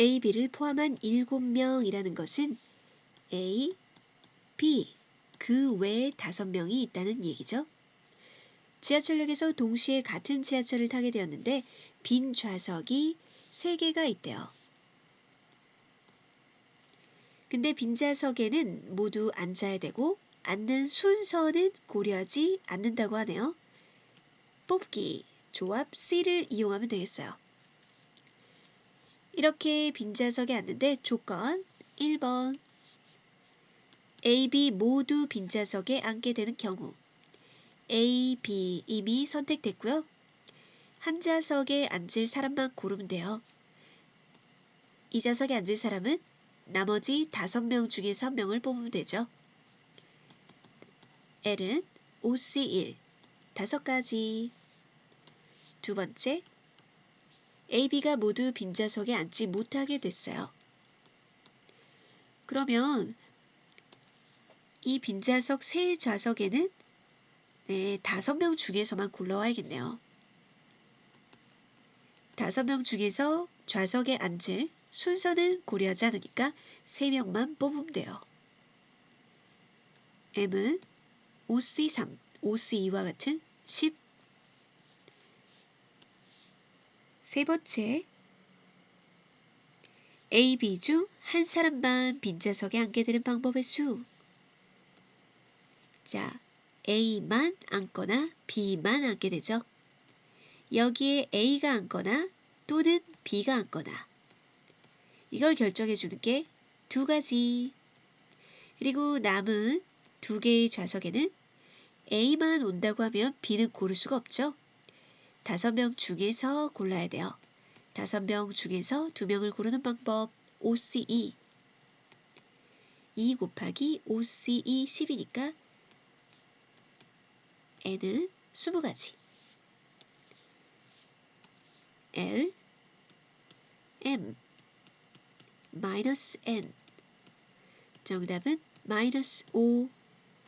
A, B를 포함한 7명이라는 것은 A, B, 그 외에 5명이 있다는 얘기죠. 지하철역에서 동시에 같은 지하철을 타게 되었는데 빈 좌석이 3개가 있대요. 근데 빈 좌석에는 모두 앉아야 되고 앉는 순서는 고려하지 않는다고 하네요. 뽑기, 조합 C를 이용하면 되겠어요. 이렇게 빈 좌석에 앉는데 조건 1번 A, B 모두 빈 좌석에 앉게 되는 경우 A, B 이미 선택됐고요. 한 좌석에 앉을 사람만 고르면 돼요. 이 좌석에 앉을 사람은 나머지 다섯 명 중에서 한 명을 뽑으면 되죠. L은 OC1 다섯 가지 두 번째 A, B가 모두 빈좌석에 앉지 못하게 됐어요. 그러면 이 빈좌석 세 좌석에는 네, 다섯 명 중에서만 골라와야겠네요. 다섯 명 중에서 좌석에 앉을 순서는 고려하지 않으니까 3명만 뽑으면 돼요. M은 OC3, OC2와 같은 10. 세 번째, A, B 중 한 사람만 빈좌석에 앉게 되는 방법의 수. 자, A만 앉거나 B만 앉게 되죠. 여기에 A가 앉거나 또는 B가 앉거나 이걸 결정해 주는 게 두 가지. 그리고 남은 두 개의 좌석에는 A만 온다고 하면 B는 고를 수가 없죠. 다섯 명 중에서 골라야 돼요. 다섯 명 중에서 두 명을 고르는 방법 OCE 2 곱하기 OCE 10이니까 N은 20가지. L M 마이너스 n. 정답은 마이너스 5